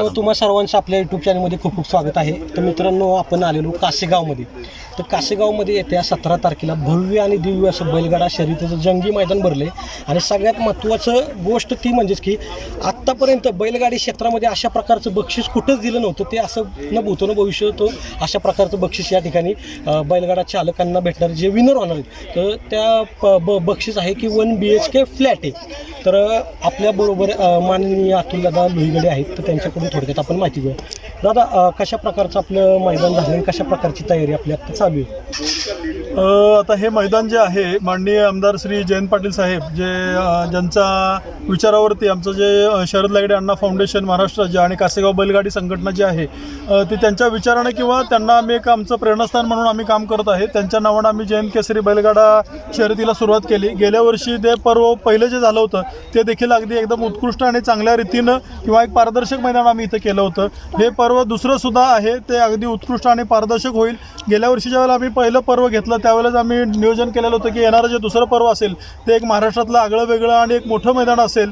मित्रांनो हो, तुम्हा सर्वांचं आपल्या युट्यूब चॅनलमध्ये खूप खूप स्वागत आहे. तर मित्रांनो आपण आलेलो कासेगावमध्ये. तर कासेगावमध्ये येत्या सतरा तारखेला भव्य आणि दिव्य असं बैलगाडा शर्यतीचं जंगी मैदान भरले आणि सगळ्यात महत्त्वाचं गोष्ट ती म्हणजेच की आत्तापर्यंत बैलगाडी क्षेत्रामध्ये अशा प्रकारचं बक्षीस कुठंच दिलं नव्हतं. ते असं न भूतो भविष्य होतो. अशा प्रकारचं बक्षीस या ठिकाणी बैलगाडा चालकांना भेटणार जे विनर होणार आहेत. तर त्या ब बक्षीस आहे की one B H K flat आहे. तर आपल्याबरोबर माननीय अतुल दादा आहेत. तर त्यांच्याकडून थोडक्यात आपण माहिती घेऊ. दादा कशा प्रकारचं आपलं मैदान झालं कशा प्रकारची तयारी आपली आता चालू आहे? आता हे मैदान जे आहे माननीय आमदार श्री जयंत पाटील साहेब जे ज्यांचा विचारावरती आमचं जे शरद लागडे अण्णा फाउंडेशन महाराष्ट्र आणि कासेगाव बैलगाडी संघटना जी आहे ते त्यांच्या विचाराने किंवा त्यांना आम्ही एक आमचं प्रेरणास्थान म्हणून आम्ही काम करत आहे. त्यांच्या नावानं आम्ही जयंत केसरी बैलगाडा शर्यतीला सुरुवात केली. गेल्या वर्षी ते पर्व पहिलं जे झालं होतं ते देखील अगदी एकदम उत्कृष्ट आणि चांगल्या रीतीनं किंवा एक पारदर्शक मैदान आम्ही इथं केलं होतं. हे पर्व दुसरंसुद्धा आहे ते अगदी उत्कृष्ट आणि पारदर्शक होईल. गेल्या वर्षी ज्यावेळेला आम्ही पहिलं पर्व घेतलं त्यावेळेस आम्ही नियोजन केलेलं होतं की येणारं जे दुसरं पर्व असेल ते एक महाराष्ट्रातलं आगळं वेगळं आणि एक मोठं मैदान असेल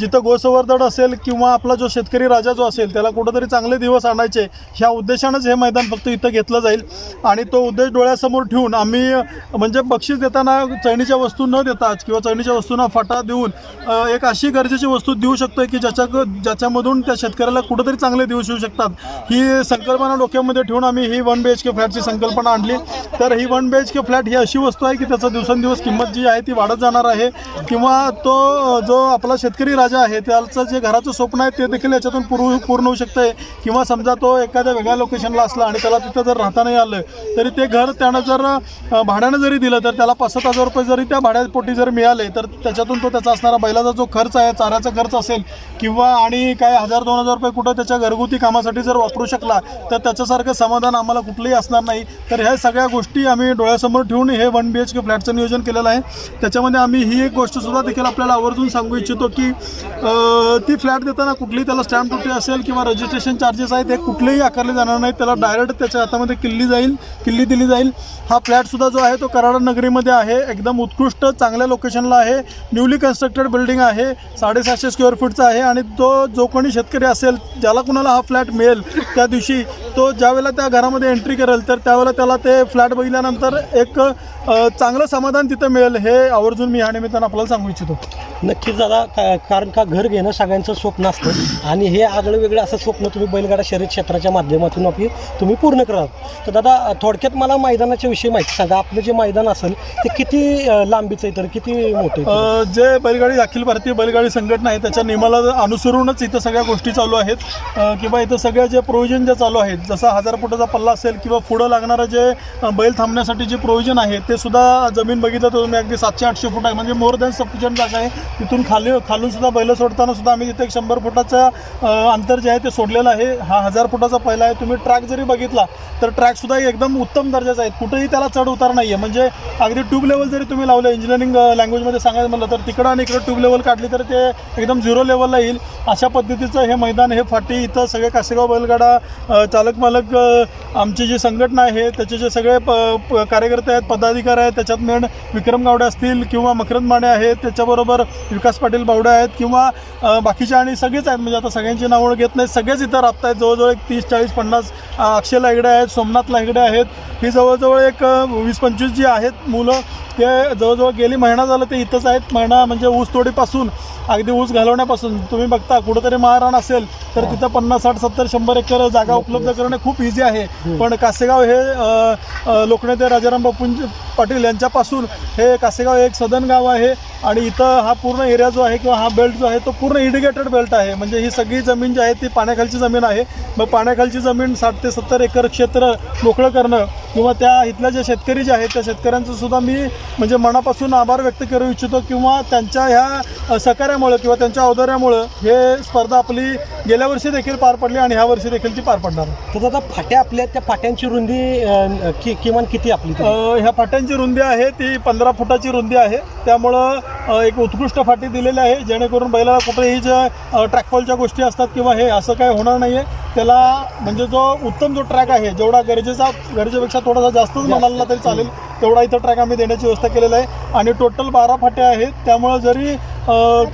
जिथं गोसंवर्धन असेल किंवा आपला जो शेतकरी राजा जो असेल त्याला कुठंतरी चांगले दिवस आणायचे ह्या उद्देशानंच हे मैदान फक्त इथं घेतलं जाईल. आणि तो उद्देश डोळ्यासमोर ठेवून आम्ही म्हणजे बक्षीस देताना चैनीच्या वस्तू न देताच किंवा चैनीच्या वस्तूंना फाटा देऊन एक अशी गरजेची वस्तू देऊ शकतो की ज्याच्या ज्याच्यामधून त्या शेतकऱ्याला कुठंतरी चांगले दिवस येऊ शकतात. ही संकल्पना डोक्यामध्ये ठेवून आम्ही ही वन बी एच के फ्लॅटची संकल्पना आणली. तर ही one B H K flat ही अशी वस्तू आहे की त्याचं दिवसेंदिवस किंमत जी आहे ती वाढत जाणार आहे. किंवा तो जो आपला शेतकरी राजा आहे त्याचं जे घराचं स्वप्न आहे ते देखील याच्यातून पूर्ण पूर्ण होऊ शकतं किंवा समजा तो एखाद्या वेगळ्या लोकेशनला असला आणि त्याला तिथं जर राहता नाही आलं तरी ते घर त्यानं जर भाड्यानं जरी दिलं तर त्याला पाच सात हजार रुपये जरी त्या भाड्यापोटी जर मिळाले तर त्याच्यातून तो त्याचा असणारा बैलाचा जो खर्च आहे चाऱ्याचा खर्च असेल किंवा आणि काय हजार दोन हजार रुपये कुठं त्याच्या घरगुती कामासाठी जर वापरू शकला तर त्याच्यासारखं समाधान आम्हाला कुठलंही असणार नाही. तर ह्या सगळ्या गोष्टी आम्ही डोळ्यासमोर ठेवून हे वन बी एच के फ्लॅटचं नियोजन केलेलं आहे. त्याच्यामध्ये आम्ही ही एक गोष्टसुद्धा देखील आपल्याला आवर्जून सांगू इच्छितो की ती फ्लॅट देताना कुठलीही त्याला स्टॅम्प ड्युटी असेल किंवा रजिस्ट्रेशन चार्जेस आहेत ते कुठलेही आकारले जाणार नाहीत. त्याला डायरेक्ट त्याच्या हातामध्ये किल्ली जाईल किल्ली दिली जाईल. हा फ्लॅटसुद्धा जो आहे तो कराड नगरीमध्ये आहे. एकदम उत्कृष्ट चांगल्या लोकेशनला आहे. न्यूली कन्स्ट्रक्टेड बिल्डिंग आहे. साडेसातशे स्क्वेअर फूटचा आहे आणि तो जो कोणी शेतकरी असेल ज्याला कुणाला हा फ्लॅट मिळेल त्या दिवशी तो ज्यावेळेला त्या घरामध्ये एंट्री करेल तर त्यावेळेला त्याला ते फ्लॅट बघितल्यानंतर एक अ, चांगलं समाधान तिथं मिळेल हे आवर्जून मी ह्या निमित्तानं आपल्याला सांगू इच्छितो. नक्कीच दादा का- कारण का घर घेणं सगळ्यांचं स्वप्न असतं आणि हे आगळं वेगळं असं स्वप्न तुम्ही बैलगाडा शर्यत क्षेत्राच्या माध्यमातून आपली तुम्ही पूर्ण करत तर दादा थोडक्यात मला मैदानाच्या विषयी माहिती सांगा. आपलं जे मैदान असेल ते किती लांबीचं आहे तर किती मोठं जे बैलगाडी अखिल भारतीय बैलगाडी संघटना आहे त्याच्या नियमाला अनुसरूनच इथं सगळ्या गोष्टी चालू आहेत. किंवा इथं सगळ्या जे प्रोव्हिजन जे चालू आहेत जसं हजार फुटाचा पल्ला असेल किंवा पुढं लागणारं जे बैल थांबण्यासाठी जे प्रोव्हिजन आहे ते सुद्धा जमीन बघितलं तर तुम्ही अगदी सातशे आठशे फूट आहे. म्हणजे मोर दॅन सफिशियंट जागा आहे. तिथून खाली खालून सुद्धा बैल सोडताना सुद्धा आम्ही तिथे एक शंभर फुटाचं अंतर जे आहे ते सोडलेलं आहे. हा हजार फुटाचा पहिला आहे. तुम्ही ट्रॅक जरी बघितला तर ट्रॅकसुद्धा एकदम उत्तम दर्जाचा आहे. कुठेही त्याला चढ उतार नाही आहे म्हणजे अगदी ट्यूब लेवल जरी तुम्ही लावलं इंजिनिअरिंग लँग्वेजमध्ये सांगायचं म्हणलं तर तिकडं आणि इकडं ट्यूब लेवल काढली तर ते एकदम झिरो लेवलला येईल. अशा पद्धतीचं हे मैदान हे फाटी इथं सगळे कासेगाव बैलगाडा चालक मालक आमची जी संघटना आहे त्याचे जे सगळे प- कार्यकर्ते आहेत पदाधिकारी आहेत त्याच्यात मेन विक्रम गावडे असतील किंवा मकरंद माने आहेत त्याच्याबरोबर विकास पाटील बावडे आहेत किंवा बाकीचे आणि सगळेच आहेत. म्हणजे आता सगळ्यांची नावं घेत नाही सगळेच इथं राबत आहेत जवळजवळ एक तीस चाळीस पन्नास अक्षय लायगडे आहेत सोमनाथ लायगडे आहेत. ही जवळजवळ एक वीस पंचवीस जी आहेत मुलं ते जवळजवळ गेली महिना झालं ते इथंच आहेत. महिना म्हणजे ऊस तोडीपासून अगदी ऊस घालवण्यापासून. तुम्ही बघता कुठंतरी महाराण असेल तर तिथं पन्नास साठ सत्तर शंभर एकर जागा उपलब्ध करणं खूप इझी आहे. पण कासेगाव हे लोकनेते राजाराम बापूंज पाटील यांच्यापासून हे कासेगाव एक सदन गाव आहे आणि इथं हा पूर्ण एरिया जो आहे किंवा हा बेल्ट जो आहे तो पूर्ण इरिगेटेड बेल्ट आहे. म्हणजे ही सगळी जमीन जी आहे ती पाण्याखालची जमीन आहे. मग पाण्याखालची जमीन साठ ते सत्तर एकर क्षेत्र मोकळं करणं किंवा त्या इथल्या जे शेतकरी जे आहेत त्या शेतकऱ्यांचं सुद्धा मी म्हणजे मनापासून आभार व्यक्त करू इच्छितो किंवा त्यांच्या ह्या सहकार्यामुळं किंवा त्यांच्या औदार्यामुळं हे स्पर्धा आपली गेल्या वर्षी देखील पार पडली आणि ह्या वर्षी देखील ती पार पडणार. तर दादा फाट्या आपल्या त्या फाट्यांची रुंदी कि किमान किती आपली? अ, ह्या फाट्यांची रुंदी आहे ती पंधरा फुटाची रुंदी आहे. त्यामुळं अ, एक उत्कृष्ट फाटी दिलेली आहे जेणेकरून बैलाला कुठेही ज्या ट्रॅकफॉलच्या गोष्टी असतात किंवा हे असं काय होणार नाही आहे त्याला म्हणजे जो उत्तम जो ट्रॅक आहे जेवढा गरजेचा गरजेपेक्षा थोडासा जास्तच म्हणाला तरी चालेल. तेवढा इथं ट्रॅक आम्ही देण्याची व्यवस्था केलेली आहे. आणि टोटल बारा फाट्या आहेत. त्यामुळं जरी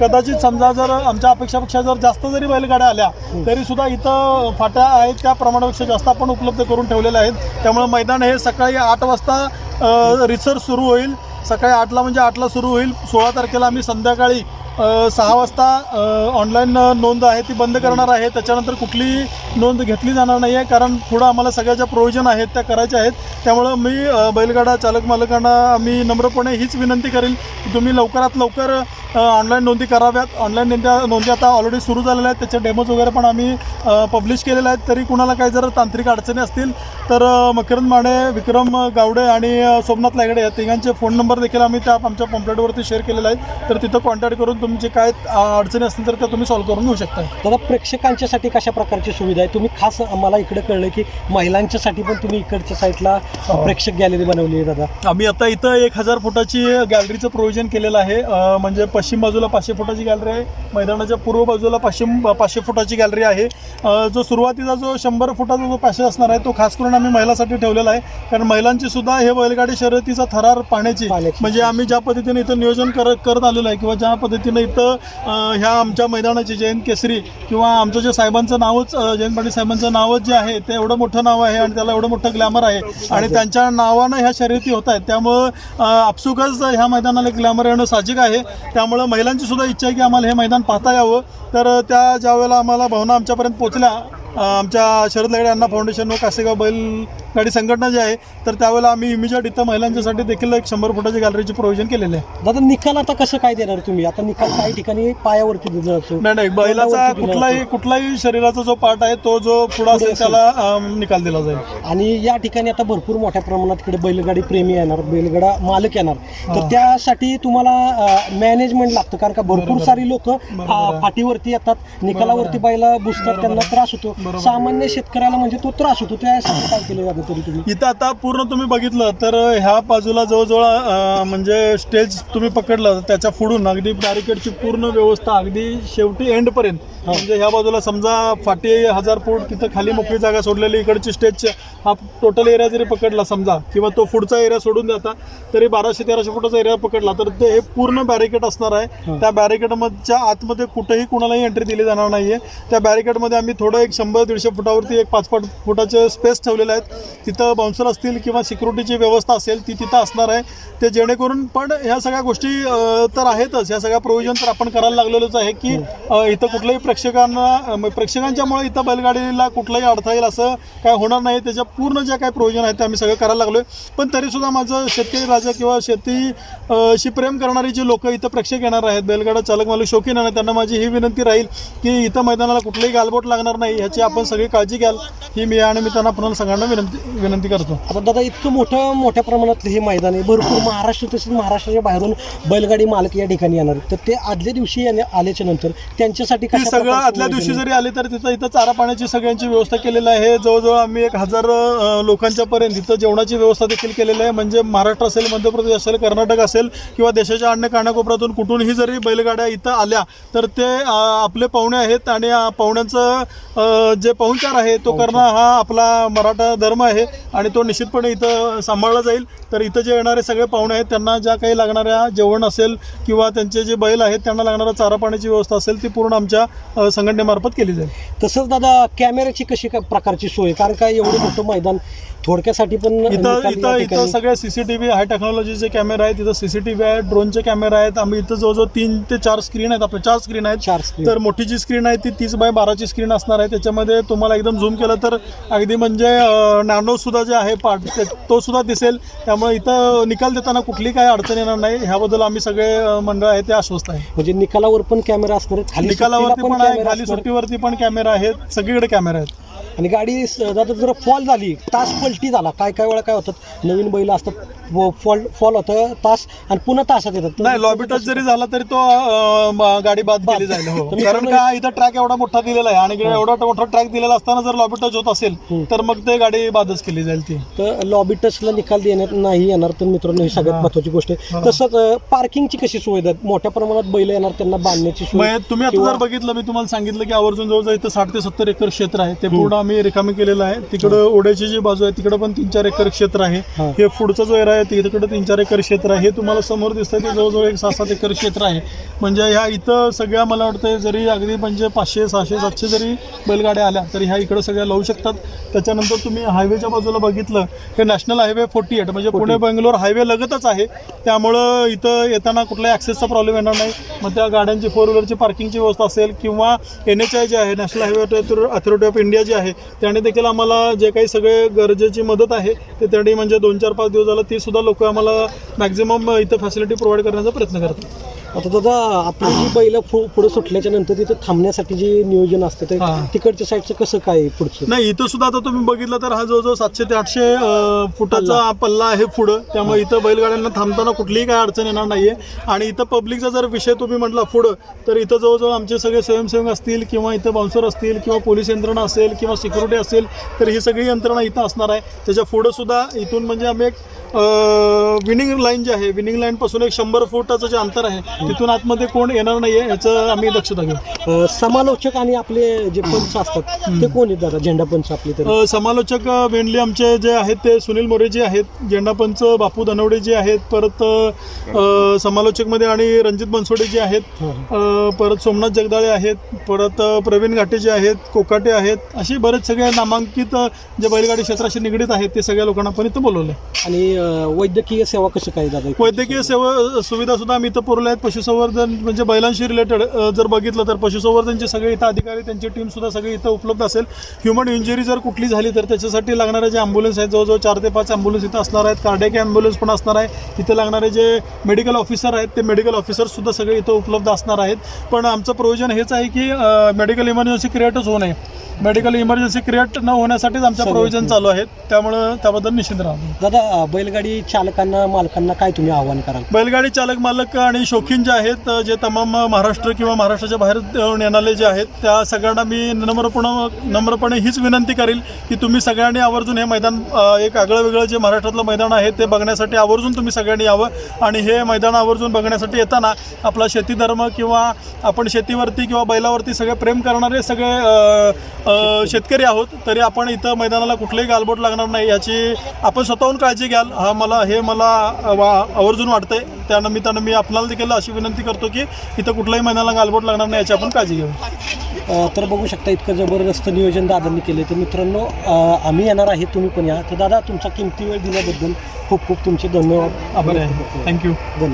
कदाचित समजा जर आमच्या अपेक्षापेक्षा जर जास्त जरी बैलगाड्या आल्या तरी सुद्धा इथं फाट्या आहेत. त्या प्रमाणापेक्षा जास्त आपण उपलब्ध करून ठेवलेल्या आहेत. त्यामुळं मैदान हे सकाळी आठ वाजता रिसर्च सुरू होईल. सकाळी आठला म्हणजे आठला सुरू होईल. सोळा तारखेला आम्ही संध्याकाळी सहा वाजता ऑनलाईन नोंद आहे ती बंद करणार आहे. त्याच्यानंतर कुठलीही नोंद घेतली जाणार नाही आहे कारण पुढं आम्हाला सगळ्या ज्या प्रोव्हिजन आहेत त्या करायच्या आहेत. त्यामुळं मी बैलगाडा चालक मालकांना मी नम्रपणे हीच विनंती करेन की तुम्ही लवकरात लवकर ऑनलाईन नोंदी कराव्यात. ऑनलाईन नोंद्या नोंदी आता ऑलरेडी सुरू झालेल्या आहेत. त्याचे डेमोज वगैरे पण आम्ही पब्लिश केलेले आहेत. तरी कुणाला काही जर तांत्रिक अडचणी असतील तर मकरंद माने विक्रम गावडे आणि सोमनाथ लायगडे या तिघांचे फोन नंबर देखील आम्ही त्या आमच्या पम्पलेटवरती शेअर केलेला आहे तर तिथं कॉन्टॅक्ट करून तुमचे काय अडचणी असतील तर त्या तुम्ही सॉल्व्ह करून घेऊ शकता. दादा प्रेक्षकांच्यासाठी कशा प्रकारची सुविधा आहे? तुम्ही खास आम्हाला इकडे कळलं की महिलांच्यासाठी पण तुम्ही इकडच्या साईडला हो. प्रेक्षक गॅलरी बनवली आहे दादा. आम्ही आता इथं एक हजार फुटाची गॅलरीचं प्रोव्हिजन केलेलं आहे. म्हणजे पश्चिम बाजूला पाचशे फुटाची गॅलरी आहे. मैदानाच्या पूर्व बाजूला पाचशे पाचशे फुटाची गॅलरी आहे. जो सुरुवातीचा जो शंभर फुटाचा जो पॅसेज असणार आहे तो खास करून आम्ही महिलासाठी ठेवलेला आहे. कारण महिलांची सुद्धा हे बैलगाडी शर्यतीचा थरार पाण्याची. पाण्याची. म्हणजे आम्ही ज्या पद्धतीने इथं नियोजन करत करत आलेलो आहे किंवा ज्या पद्धतीने इथं तर ह्या आमच्या मैदानाची जयंत केसरी किंवा आमचं जे साहेबांचं नावच जयंत पाटील साहेबांचं नावच जे आहे ते एवढं मोठं नाव आहे आणि त्याला एवढं मोठं ग्लॅमर आहे आणि त्यांच्या नावानं ह्या शर्यती होत आहेत. त्यामुळं आपसुकच ह्या मैदानाला ग्लॅमर येणं साहजिक आहे. त्यामुळं महिलांची सुद्धा इच्छा आहे की आम्हाला हे मैदान पाहता यावं. तर त्या ज्या वेळेला आम्हाला भावना आमच्यापर्यंत पोचल्या आमच्या शरद लगडे अण्णा फाउंडेशन व कासेगाव बैलगाडी संघटना जी आहे तर त्यावेळेला आम्ही इमिजिएट इथं महिलांच्यासाठी देखील एक शंभर फुटाची गॅलरीची प्रोव्हिजन केलेलं आहे दादा निकाल आता कसं काय देणार तुम्ही आता निकाल काही ठिकाणी पायावरती दिला जातो नाही नाही बैलाचा दिला कुठलाही. कुठलाही शरीराचा जो पार्ट आहे तो जो पुढे असेल. त्याला अं, निकाल दिला जाईल आणि या ठिकाणी आता भरपूर मोठ्या प्रमाणात इकडे बैलगाडी प्रेमी येणार बैलगाडा मालक येणार तर. त्यासाठी तुम्हाला मॅनेजमेंट लागतं कारण का भरपूर. सारी लोक. फाटीवरती येतात निकालावरती बैला बुसतात त्यांना. त्रास होतो. सामान्य शेतकऱ्याला म्हणजे तो त्रास होतो त्यासाठी काय केलं जातं तरी तुम्ही. इथं आता पूर्ण तुम्ही बघितलं तर ह्या बाजूला जवळजवळ अं, म्हणजे स्टेज तुम्ही पकडलं त्याच्या पुढून अगदी बॅरिकेडची पूर्ण व्यवस्था अगदी शेवटी एंडपर्यंत म्हणजे ह्या बाजूला समजा फाटी हजार फूट तिथं खाली मोकळी जागा सोडलेली इकडची स्टेज हा टोटल एरिया जरी पकडला समजा किंवा तो पुढचा एरिया सोडून द्याता तरी बाराशे तेराशे फुटाचा एरिया पकडला तर ते हे पूर्ण बॅरिकेड असणार आहे. त्या बॅरिकेडमधच्या आतमध्ये कुठेही कुणालाही एंट्री दिली जाणार नाहीये. त्या बॅरिकेडमध्ये आम्ही थोडं एक शंभर दीडशे फुटावरती एक पाच पाच फुटाचे स्पेस ठेवलेले आहेत. तिथं बाउन्सर असतील किंवा सिक्युरिटीची व्यवस्था असेल ती तिथं असणार आहे. ते जेणेकरून पण ह्या सगळ्या गोष्टी तर आहेतच. ह्या सगळ्या प्रोव्हिजन तर आपण करायला लागलेलोच आहे की इथं कुठल्याही प्रेक्षकांना प्रेक्षकांच्यामुळे इथं बैलगाडीला कुठलाही अडथळा येईल असं काय होणार नाही. त्याच्या पूर्ण ज्या काही प्रोव्हिजन आहेत ते आम्ही सगळं करायला लागलो आहे पण तरीसुद्धा माझं शेतकरी राजा किंवा शेती शी प्रेम करणारी जी लोक इथं प्रेक्षक येणार आहेत बैलगाडा चालक मालक शौकीन आहे त्यांना माझी ही विनंती राहील की इथं मैदानाला कुठलंही गालबोट लागणार नाही. ह्याची आपण सगळी काळजी घ्याल ही मी आणि मी त्यांना पुन्हा सगळ्यांना विनंती विनंती करतो आता दादा इतकं मोठं मोठ्या प्रमाणातलं हे मैदान आहे भरपूर महाराष्ट्र तसेच महाराष्ट्राच्या बाहेरून बैलगाडी मालक या ठिकाणी येणार. तर ते आदल्या दिवशी येण्या- आल्याच्यानंतर त्यांच्यासाठी ती कशा सगळं आदल्या दिवशी? जरी आले तर तिथं इथं चारा पाण्याची सगळ्यांची व्यवस्था केलेली आहे जवळजवळ आम्ही एक हजार लोकांच्या पर्यंत इथं जेवणाची व्यवस्था देखील केलेली आहे म्हणजे महाराष्ट्र असेल मध्य प्रदेश असेल कर्नाटक असेल किंवा देशाच्या अन्य कानाकोपऱ्यातून कुठूनही जरी बैलगाड्या इथं आल्या तर ते आपले पाहुणे आहेत आणि पाहुण्यांचं जे पाहुणचार आहे तो करणं हा आपला मराठा धर्म आहे आणि तो निश्चितपणे इथं सांभाळला जाईल. तर इथं जे येणारे सगळे पाहुणे आहेत त्यांना ज्या काही लागणाऱ्या जेवण असेल किंवा त्यांचे जे बैल आहेत त्यांना लागणारा चारा पाण्याची व्यवस्था असेल ती पूर्ण आमच्या संघटनेमार्फत केली जाईल. तसंच दादा कॅमेऱ्याची कशी काय प्रकारची सोय? कारण काय एवढं मोठं मैदान थोडक्यासाठी पण इथं इथं इथं सगळे सीसीटीव्ही हाय टेक्नॉलॉजीचे कॅमेरा आहेत इथं सीसीटीव्ही आहेत ड्रोनचे कॅमेरा आहेत. आम्ही इथं जवळजवळ तीन ते चार स्क्रीन आहेत आपल्या चार स्क्रीन आहेत. चार. तर मोठी जी स्क्रीन आहे ती तीस बाय बाराची स्क्रीन असणार आहे त्याच्यामध्ये तुम्हाला एकदम झूम केलं तर अगदी म्हणजे नॅनो सुद्धा जे आहे पार्ट ते सुद्धा दिसेल. त्यामुळे इथं निकाल देताना कुठली काही अडचण येणार नाही. ह्याबद्दल आम्ही सगळे मंडळ आहे ते आश्वस्त आहे. म्हणजे निकालावर पण कॅमेरा असणार निकालावरती पण आहे खाली. सुट्टीवरती पण कॅमेरा आहेत. सगळीकडे कॅमेरा आहेत. आणि गाडी जर फॉल झाली. तास पलटी झाला. काय काय वेळा काय होतात? नवीन बैल असतात. फॉल फॉल होतं तास आणि पुन्हा तासात येतात. नाही लॉबी टच जरी झाला तरी तो अं, म- गाडी बाद केली जाईल हो. कारण का इथं ट्रॅक एवढा मोठा दिलेला आहे आणि एवढा मोठा ट्रॅक दिलेला असताना जर लॉबी टच होत असेल हम्म. तर मग ते गाडी बादच केली जाईल ती. तर लॉबी टचला निकाल देण्यात नाही येणार तर मित्रांनो ही सगळ्यात हा. महत्वाची गोष्ट आहे. हा. तसंच अं, पार्किंगची कशी सुविधा आहे? मोठ्या प्रमाणात बैल येणार त्यांना बांधण्याची सोय मग तुम्ही आता किंवा- जर बघितलं मी तुम्हाला सांगितलं की आवर्जून जवळजवळ इथं साठ ते सत्तर एकर क्षेत्र आहे. ते पूर्ण आम्ही रिकामी केलेलं आहे. तिकडं ओढ्याची जी बाजू आहे तिकडं पण तीन चार एकर क्षेत्र आहे. हा. हे पुढचा जो एरिया आहे तिकडं तीन चार एकर क्षेत्र आहे. हे तुम्हाला समोर दिसतंय ते जवळजवळ एक सहा सात एकर क्षेत्र आहे. म्हणजे ह्या इथं सगळ्या मला वाटतं जरी अगदी म्हणजे पाचशे सहाशे सातशे जरी बैलगाड्या आल्या तरी ह्या इकडं सगळ्या लावू शकतात. त्याच्यानंतर तुम्ही हायवेच्या बाजूला बघितलं हे नॅशनल हायवे फोर्टी एट म्हणजे पुणे बेंगलोर हायवे लगतच आहे. त्यामुळं इथं येताना कुठल्याही ॲक्सेसचा प्रॉब्लेम येणार नाही. मग त्या गाड्यांची फोर व्हीलरची पार्किंगची व्यवस्था असेल किंवा एन एच आय जे आहे national highway authority of India जे आहे त्याने देखील आम्हाला जे काही सगळे गरजेची मदत आहे ते त्यांनी म्हणजे दोन चार पाच दिवस झालं ती सुद्धा लोक आम्हाला मॅक्झिमम इथं फॅसिलिटी प्रोव्हाइड करण्याचा प्रयत्न करतात. आता दादा आपली जी बैल पुढे सुटल्याच्या नंतर तिथे थांबण्यासाठी जे नियोजन असतं ते. तिकडच्या साईडचं कसं काय पुढचं? नाही इथं सुद्धा आता तुम्ही बघितलं तर हा जवळजवळ सातशे ते आठशे फुटाचा पल्ला. आहे पुढं. त्यामुळे इथं बैलगाड्यांना थांबताना कुठलीही काय अडचण येणार नाहीये. आणि इथं पब्लिकचा जर विषय तुम्ही म्हटला पुढं तर इथं जवळजवळ आमचे सगळे स्वयंसेवक असतील किंवा इथं बाउन्सर असतील किंवा पोलीस यंत्रणा असेल किंवा सिक्युरिटी असेल तर ही सगळी यंत्रणा इथं असणार आहे. त्याच्या पुढं सुद्धा इथून म्हणजे आम्ही एक विनिंग लाईन जी आहे विनिंग लाईन पासून एक शंभर फुटाचं जे अंतर आहे तिथून आतमध्ये कोण येणार नाहीये याचं आम्ही दक्षता घेऊ अं, समालोचक आणि आपले जे पंच असतात ते कोण आहेत दादा? झेंडा पंच आपले तरी. अ, समालोचक मेनली आमचे जे आहेत ते सुनील मोरे जे आहेत झेंडापंच बापू धनवडे जे आहेत परत अ, समालोचकमध्ये आणि रणजित बनसोडे जे आहेत. अ, परत सोमनाथ जगदाळे आहेत परत अ, प्रवीण घाटे जे आहेत कोकाटे आहेत असे बरेच सगळे नामांकित अ, जे बैलगाडी क्षेत्राशी निगडीत आहेत ते सगळ्या लोकांना पण इथं बोलवलं आणि अं, वैद्यकीय सेवा कसं काय दादा वैद्यकीय सेवा सुविधा सुद्धा आम्ही इथं पुरवल्या आहेत पशुसंवर्धन म्हणजे बैलांशी रिलेटेड जर बघितलं तर पशुसंवर्धनचे सगळे इथं अधिकारी त्यांची टीम सुद्धा सगळी इथं उपलब्ध असेल. ह्युमन इंजुरी जर कुठली झाली तर त्याच्यासाठी लागणारे जे ॲम्ब्युलन्स आहेत जवळजवळ चार ते पाच ॲम्ब्युलन्स इथं असणार आहेत. कार्डियक ॲम्ब्युलन्स पण असणार आहे. इथं लागणारे जे मेडिकल ऑफिसर आहेत ते मेडिकल ऑफिसर सुद्धा सगळे इथं उपलब्ध असणार आहेत. पण आमचं प्रयोजन हेच आहे की मेडिकल इमर्जन्सी क्रिएटच होऊ नये. मेडिकल इमर्जन्सी क्रिएट न होण्यासाठीच आमच्या. प्रोव्हिजन चालू आहेत. त्यामुळं त्याबद्दल निश्चित राहतो दादा बैलगाडी चालकांना मालकांना काय तुम्ही आव्हान कराल? बैलगाडी चालक मालक आणि शौकीन जे आहेत जे तमाम महाराष्ट्र किंवा महाराष्ट्राच्या बाहेर नेणारे जे आहेत त्या सगळ्यांना मी नम्रपणे नम्रपणे हीच विनंती करेल की तुम्ही सगळ्यांनी आवर्जून हे मैदान एक आगळं वेगळं जे महाराष्ट्रातलं मैदान आहे ते बघण्यासाठी आवर्जून तुम्ही सगळ्यांनी यावं. आणि हे मैदान आवर्जून बघण्यासाठी येताना आपला शेती धर्म किंवा आपण शेतीवरती किंवा बैलावरती सगळे प्रेम करणारे सगळे शेतकरी आहोत तरी आपण इथं मैदानाला कुठलंही गालबोट लागणार नाही याची आपण स्वतःहून काळजी घ्याल. हा मला हे मला वा- आवर्जून वाटतंय. त्या निमित्तानं मी आपल्याला देखील अशी विनंती करतो की इथं कुठल्याही मैदानाला गालबोट लागणार नाही याची आपण काळजी घेऊ. तर बघू शकता इतकं जबरदस्त नियोजन दादांनी केले तर मित्रांनो आम्ही येणार आहे तुम्ही पण या. तर दादा तुमचा किमती वेळ दिल्याबद्दल खूप खूप तुमचे धन्यवाद. आभारी. आहे थँक्यू धन्यवाद.